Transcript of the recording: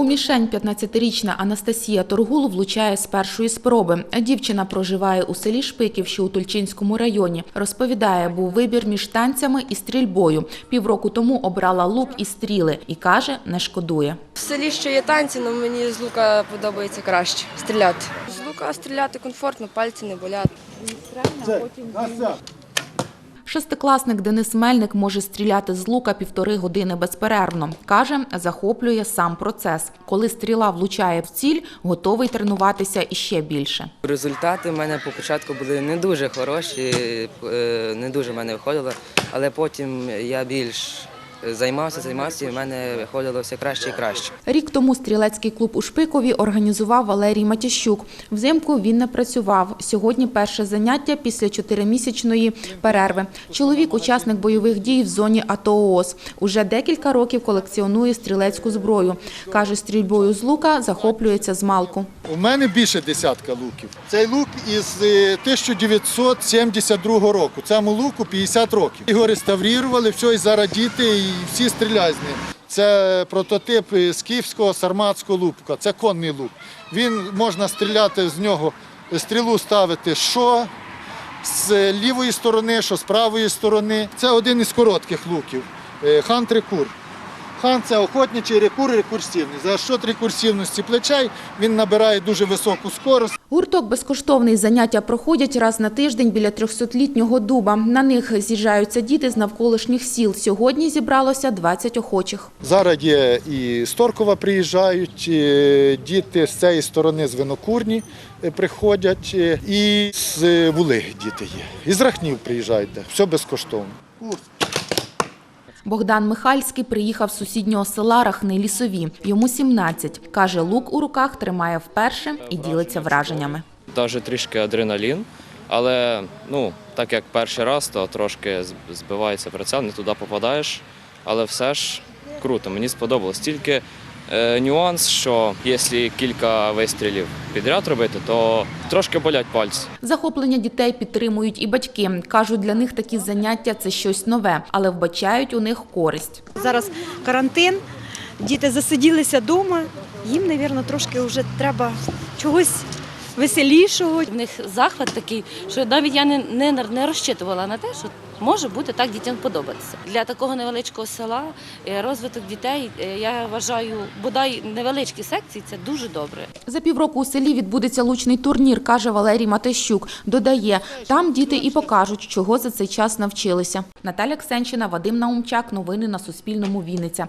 У мішень 15-річна Анастасія Торгул влучає з першої спроби. Дівчина проживає у селі Шпиків, що у Тульчинському районі. Розповідає, був вибір між танцями і стрільбою. Півроку тому обрала лук і стріли і каже, не шкодує. В селі ще є танці, але мені з лука подобається краще стріляти. З лука стріляти комфортно, пальці не болять. Шестикласник Денис Мельник може стріляти з лука півтори години безперервно. Каже, захоплює сам процес. Коли стріла влучає в ціль, готовий тренуватися іще більше. Результати в мене по початку були не дуже хороші, е, не дуже в мене виходило, але потім я більш займався, займався, і в мене виходило все краще і краще. Рік тому стрілецький клуб у Шпикові організував Валерій Матящук. Взимку він не працював. Сьогодні перше заняття після чотиримісячної перерви. Чоловік – учасник бойових дій в зоні АТО ООС. Уже декілька років колекціонує стрілецьку зброю. Каже, стрільбою з лука захоплюється з малку. У мене більше десятка луків. Цей лук із е, 1972 року. Цьому луку 50 років. Його реставрували, все, і зараз діти, і всі стріляють з ним. Це прототип е, скіфського сарматського лука. Це конний лук. Він можна стріляти з нього, стрілу ставити що з лівої сторони, що з правої сторони. Це один із коротких луків. е, Хант рекур. Хан це охотничий рекур, рекурсивний. За счет рекурсивності плечей він набирає дуже високу скорость. Гурток безкоштовний заняття проходять раз на тиждень біля 300-літнього дуба. На них з'їжджаються діти з навколишніх сіл. Сьогодні зібралося 20 охочих. Зараз є і з Торкова приїжджають, і діти з цієї сторони з Винокурні е, приходять, е, і з Вулиги діти є. І з Рахнів приїжджають, все безкоштовно. Богдан Михальський приїхав з сусіднього села Рахни Лісові. Йому 17. Каже, лук у руках тримає вперше і ділиться враженнями. Навіть трішки адреналін, але ну, так як перший раз, то трошки збивається прицел, не туди попадаєш. Але все ж круто, мені сподобалось. Тільки нюанс, що якщо кілька вистрілів підряд робити, то трошки болять пальці. Захоплення дітей підтримують і батьки. Кажуть, для них такі заняття це щось нове, але вбачають у них користь. Зараз карантин, діти засиділися вдома, їм, мабуть, трошки вже треба чогось веселішого. В них захват такий, що навіть я не, не, не розчитувала на те, що може бути так дітям подобатися. Для такого невеличкого села е, розвиток дітей, е, я вважаю, бодай невеличкі секції це дуже добре. За півроку у селі відбудеться лучний турнір, каже Валерій Матещук. Додає, там діти і покажуть, чого за цей час навчилися. Наталя Ксенчина, Вадим Наумчак. Новини на Суспільному. Вінниця.